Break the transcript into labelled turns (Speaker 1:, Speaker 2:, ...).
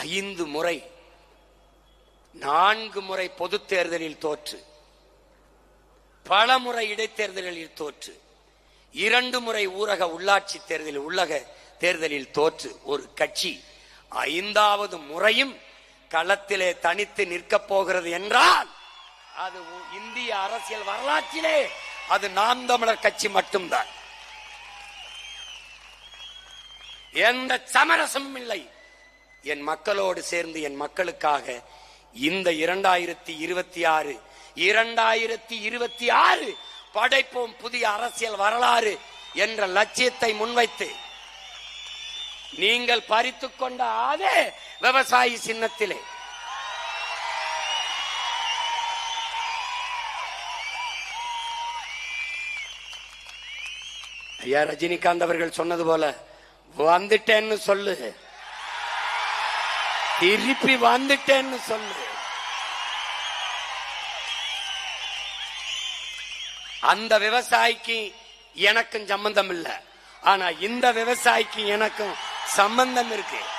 Speaker 1: ஐந்து முறை நான்கு முறை பொது தேர்தலில் தோற்று பல முறை இடைத்தேர்தலில் தோற்று இரண்டு முறை ஊரக உள்ளாட்சி தேர்தலில் உள்ளக தேர்தலில் தோற்று ஒரு கட்சி ஐந்தாவது முறையும் களத்திலே தனித்து நிற்கப் போகிறது என்றால் அது உ- இந்திய அரசியல் வரலாற்றிலே அது நாம் தமிழர் கட்சி மட்டும்தான். எந்த சமரசமும் இல்லை. என் மக்களோடு சேர்ந்து என் மக்களுக்காக இந்த இரண்டாயிரத்தி இருபத்தி ஆறு இரண்டாயிரத்தி இருபத்தி ஆறு படைப்போம் புதிய அரசியல் வரலாறு என்ற லட்சியத்தை முன்வைத்து நீங்கள் பறித்து கொண்ட அதே விவசாயி சின்னத்திலே ஐயா ரஜினிகாந்த் அவர்கள் சொன்னது போல வந்துட்டேன்னு சொல்லு. திருப்பி வந்துட்டேன்னு சொல்லு. அந்த விவசாயிக்கு எனக்கும் சம்பந்தம் இல்லை. ஆனா இந்த விவசாயிக்கு எனக்கும் சம்பந்தம் இருக்கு.